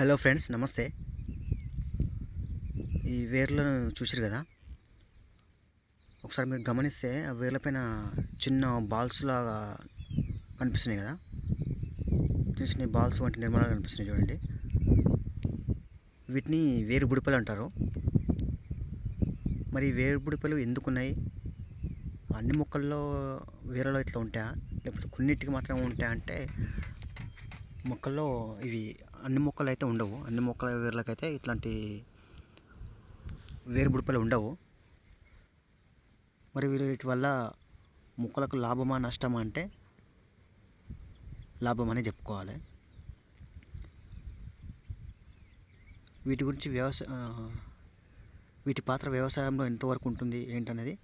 Hello friends నమస్తే. ఈ వేర్లను చూసారు కదా? ఒకసారి మీరు గమనిస్తే ఆ వేర్ల పైన చిన్న బాల్స్ లాగా కనిపిస్తున్నాయి కదా? చిన్న చిన్న బాల్స్ వంటి నిర్మాణాలు కనిపిస్తున్నాయి చూడండి. వీటిని వేరు బుడిపలు అంటారు. మరి వేరు బుడిపలు ఎందుకున్నాయి? అన్ని మొక్కల్లో వేరేలో ఇట్లా ఉంటాయా? లేకపోతే కొన్నిటికి మాత్రం ఉంటాయా? అంటే మొక్కల్లో ఇవి అన్ని మొక్కలు అయితే ఉండవు. అన్ని మొక్కల వేర్లకైతే ఇట్లాంటి వేరు బుడిపలు ఉండవు. మరి వీటి వల్ల మొక్కలకు లాభమా నష్టమా అంటే లాభం చెప్పుకోవాలి. వీటి గురించి వ్యవసాయ వీటి పాత్ర వ్యవసాయంలో ఎంతవరకు ఉంటుంది ఏంటనేది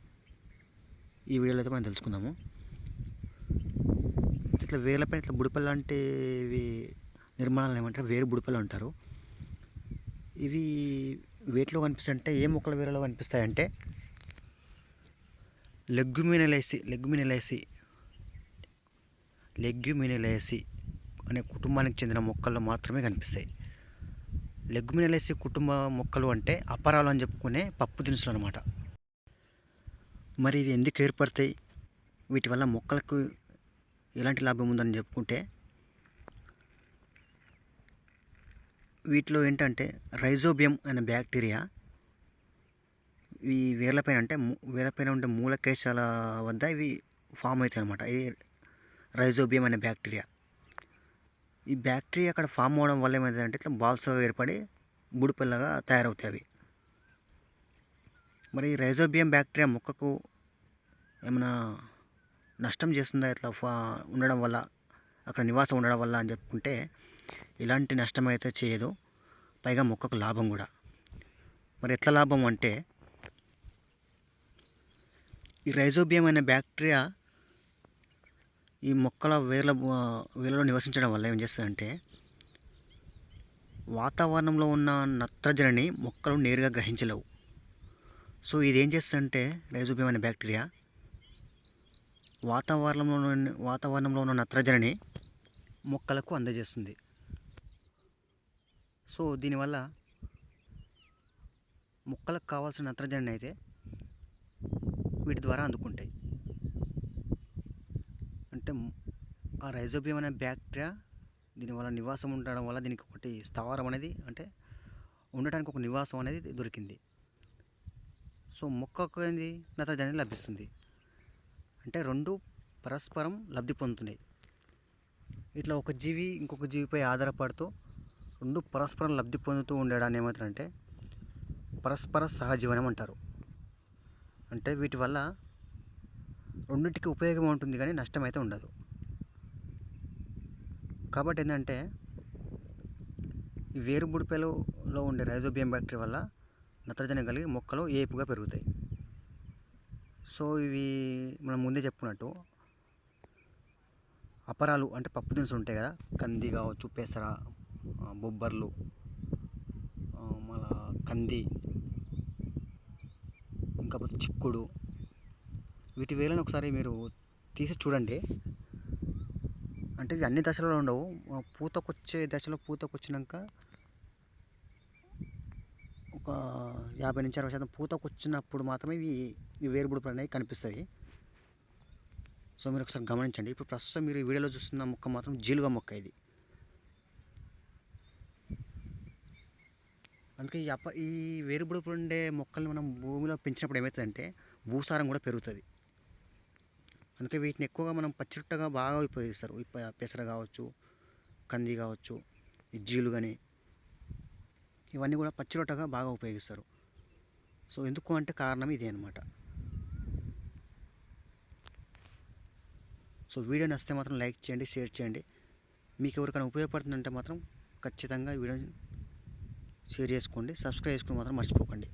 ఈ వీడియోలో అయితే మనం తెలుసుకుందాము. ఇట్లా వేర్లపైన ఇట్లా బుడిపల్ లాంటివి నిర్మాణాలు ఏమంటారు వేరు బుడిపలు అంటారు. ఇవి వేటిలో కనిపిస్తాయంటే ఏ మొక్కల వేరులో కనిపిస్తాయంటే లెగ్యుమినలేసి లెగ్యుమినలేసి లెగ్యుమినలేసి అనే కుటుంబానికి చెందిన మొక్కల్లో మాత్రమే కనిపిస్తాయి. లెగ్యుమినలేసి కుటుంబ మొక్కలు అంటే అపరాలు అని చెప్పుకునే పప్పు దినుసులు అనమాట మరి ఇవి ఎందుకు ఏర్పడతాయి? వీటి వల్ల మొక్కలకు ఎలాంటి లాభం ఉందని చెప్పుకుంటే వీటిలో ఏంటంటే రైజోబియం అనే బ్యాక్టీరియా ఈ వేర్లపైన అంటే వేర్లపైన ఉండే మూలకేశాల వద్ద ఇవి ఫామ్ అవుతాయి అనమాట ఇది రైజోబియం అనే బ్యాక్టీరియా. ఈ బ్యాక్టీరియా అక్కడ ఫామ్ అవడం వల్ల ఏమైందంటే ఇట్లా బాల్స్గా ఏర్పడి బుడిపిల్లగా తయారవుతాయి అవి. మరి ఈ రైజోబియం బ్యాక్టీరియా మొక్కకు ఏమైనా నష్టం చేస్తుందా? ఇట్లా ఫా ఉండడం వల్ల అక్కడ నివాసం ఉండడం వల్ల అని చెప్పుకుంటే ఇలాంటి నష్టం అయితే చేయదు పైగా మొక్కకు లాభం కూడా. మరి ఎట్లా లాభం అంటే ఈ రైజోబియం అనే బ్యాక్టీరియా ఈ మొక్కల వేర్ల వేర్లలో నివసించడం వల్ల ఏం చేస్తుందంటే వాతావరణంలో ఉన్న నత్రజనిని మొక్కలు నేరుగా గ్రహించలేవు. సో ఇది ఏం చేస్తుందంటే రైజోబియం అనే బ్యాక్టీరియా వాతావరణంలో ఉన్న- వాతావరణంలో ఉన్న నత్రజనిని మొక్కలకు అందజేస్తుంది. సో దీనివల్ల మొక్కలకు కావాల్సిన నత్రజని అయితే వీటి ద్వారా అందుకుంటాయి. అంటే ఆ రైజోబియం అనే బ్యాక్టీరియా దీనివల్ల నివాసం ఉండడం వల్ల దీనికి ఒకటి స్థావరం అనేది అంటే ఉండటానికి ఒక నివాసం అనేది దొరికింది. సో మొక్కకు ఏంది నత్రజని లభిస్తుంది. అంటే రెండు పరస్పరం లబ్ధి పొందుతున్నాయి. ఇట్లా ఒక జీవి ఇంకొక జీవిపై ఆధారపడుతూ రెండు పరస్పరం లబ్ధి పొందుతూ ఉండడాన్ని ఏమవుతారంటే పరస్పర సహజీవనం అంటారు. అంటే వీటి వల్ల రెండింటికి ఉపయోగం ఉంటుంది కానీ నష్టం అయితే ఉండదు. కాబట్టి ఏంటంటే ఈ వేరుబుడిపెలలో ఉండే రైజోబియం బ్యాక్టీరియా వల్ల నత్రజని కలిగి మొక్కలు ఏపుగా పెరుగుతాయి. సో ఇవి మనం ముందే చెప్పుకున్నట్టు అపరాలు అంటే పప్పు దినుసులు ఉంటాయి కదా కంది కావచ్చు పెసర బొబ్బర్లు మళ్ళా కంది ఇంకా చిక్కుడు. వీటి వేలను ఒకసారి మీరు తీసి చూడండి. అంటే ఇవి అన్ని దశలలో ఉండవు. పూతకొచ్చే దశలో పూతకొచ్చినాక ఒక యాభై నుంచి అరవై శాతం పూతకొచ్చినప్పుడు మాత్రమే ఇవి ఈ వేరుబుడుపులు అనేవి కనిపిస్తాయి. సో మీరు ఒకసారి గమనించండి. ఇప్పుడు ప్రస్తుతం మీరు ఈ వీడియోలో చూస్తున్న మొక్క మాత్రం జీలుగా మొక్క ఇది. అందుకే ఈ అప్ప ఈ వేరుబుడుపులు ఉండే మొక్కల్ని మనం భూమిలో పెంచినప్పుడు ఏమవుతుందంటే భూసారం కూడా పెరుగుతుంది. అందుకే వీటిని ఎక్కువగా మనం పచ్చిరొట్టగా బాగా ఉపయోగిస్తారు. పెసర కావచ్చు కంది కావచ్చు ఇజ్జీలు కానీ ఇవన్నీ కూడా పచ్చిరొట్టగా బాగా ఉపయోగిస్తారు. సో ఎందుకు అంటే కారణం ఇదే అనమాట సో వీడియో నచ్చితే మాత్రం లైక్ చేయండి షేర్ చేయండి. మీకు ఎవరికైనా ఉపయోగపడుతుందంటే మాత్రం ఖచ్చితంగా వీడియో షేర్ చేసుకోండి సబ్స్క్రైబ్ చేసుకుని మాత్రం మర్చిపోకండి.